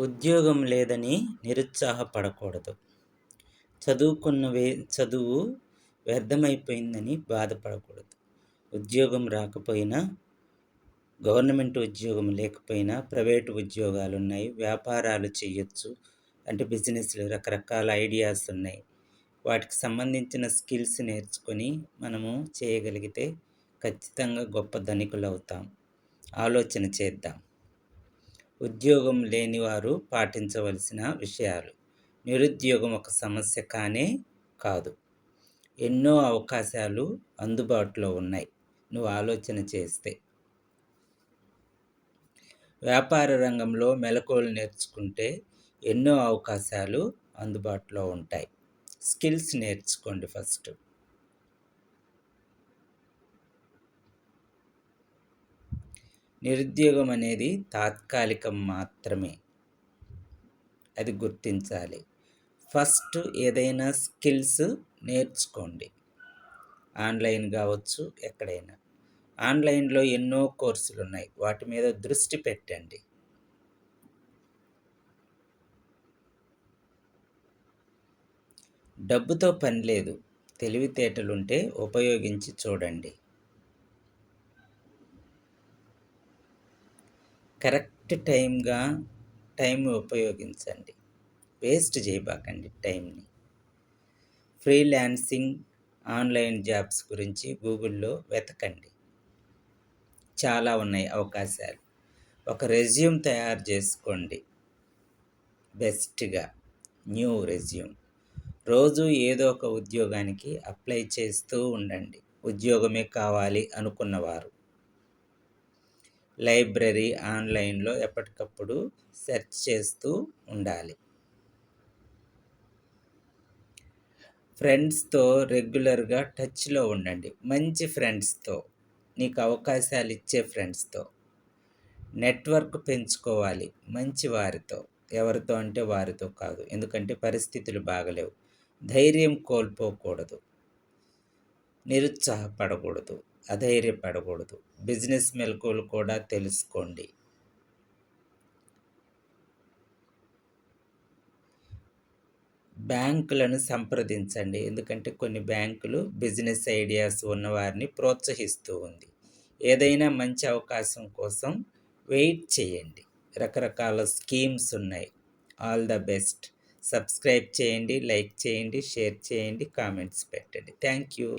ఉద్యోగం లేదని నిరుత్సాహపడకూడదు. చదువుకున్న వే చదువు వ్యర్థమైపోయిందని బాధపడకూడదు. ఉద్యోగం రాకపోయినా గవర్నమెంట్ ఉద్యోగం లేకపోయినా ప్రైవేటు ఉద్యోగాలు ఉన్నాయి వ్యాపారాలు చేయొచ్చు అంటే బిజినెస్లు రకరకాల ఐడియాస్ ఉన్నాయి. వాటికి సంబంధించిన స్కిల్స్ నేర్చుకొని మనము చేయగలిగితే ఖచ్చితంగా గొప్ప ధనికులు అవుతాం ఆలోచన చేద్దాం. ఉద్యోగం లేనివారు పాటించవలసిన విషయాలు. నిరుద్యోగం ఒక సమస్య కానే కాదు. ఎన్నో అవకాశాలు అందుబాటులో ఉన్నాయి. నువ్వు ఆలోచన చేస్తే. వ్యాపార రంగంలో మెలకువలు నేర్చుకుంటే ఎన్నో అవకాశాలు అందుబాటులో ఉంటాయి. స్కిల్స్ నేర్చుకోండి ఫస్ట్. నిరుద్యోగం అనేది తాత్కాలికం మాత్రమే. అది గుర్తించాలి. ఫస్ట్ ఏదైనా స్కిల్స్ నేర్చుకోండి. ఆన్లైన్ కావచ్చు ఎక్కడైనా. ఆన్లైన్లో ఎన్నో కోర్సులు ఉన్నాయి వాటి మీద దృష్టి పెట్టండి. డబ్బుతో పని లేదు. తెలివితేటలుంటే ఉపయోగించి చూడండి. కరెక్ట్ టైంగా టైం ఉపయోగించండి. వేస్ట్ చేయబాకండి టైంని ఫ్రీలాన్సింగ్ ఆన్లైన్ జాబ్స్ గురించి గూగుల్లో వెతకండి. చాలా ఉన్నాయి అవకాశాలు. ఒక రెజ్యూమ్ తయారు చేసుకోండి. బెస్ట్గా. New resume. రోజు ఏదో ఒక ఉద్యోగానికి అప్లై చేస్తూ ఉండండి. ఉద్యోగమే కావాలి అనుకున్నవారు. లైబ్రరీ ఆన్లైన్లో ఎప్పటికప్పుడు సెర్చ్ చేస్తూ ఉండాలి. ఫ్రెండ్స్తో రెగ్యులర్గా టచ్లో ఉండండి. మంచి ఫ్రెండ్స్తో నీకు అవకాశాలు ఇచ్చే ఫ్రెండ్స్తో. నెట్వర్క్ పెంచుకోవాలి మంచి వారితో. ఎవరితో అంటే వారితో కాదు. ఎందుకంటే పరిస్థితులు బాగలేవు. ధైర్యం కోల్పోకూడదు. నిరుత్సాహపడకూడదు. అధైర్యపడకూడదు. బిజినెస్ మెలకువలు కూడా తెలుసుకోండి. బ్యాంకులను సంప్రదించండి. ఎందుకంటే కొన్ని బ్యాంకులు బిజినెస్ ఐడియాస్ ఉన్నవారిని ప్రోత్సహిస్తూ ఉంది. ఏదైనా మంచి అవకాశం కోసం వెయిట్ చేయండి. రకరకాల స్కీమ్స్ ఉన్నాయి. All the best. సబ్స్క్రైబ్ చేయండి లైక్ చేయండి షేర్ చేయండి కామెంట్స్ పెట్టండి. Thank you.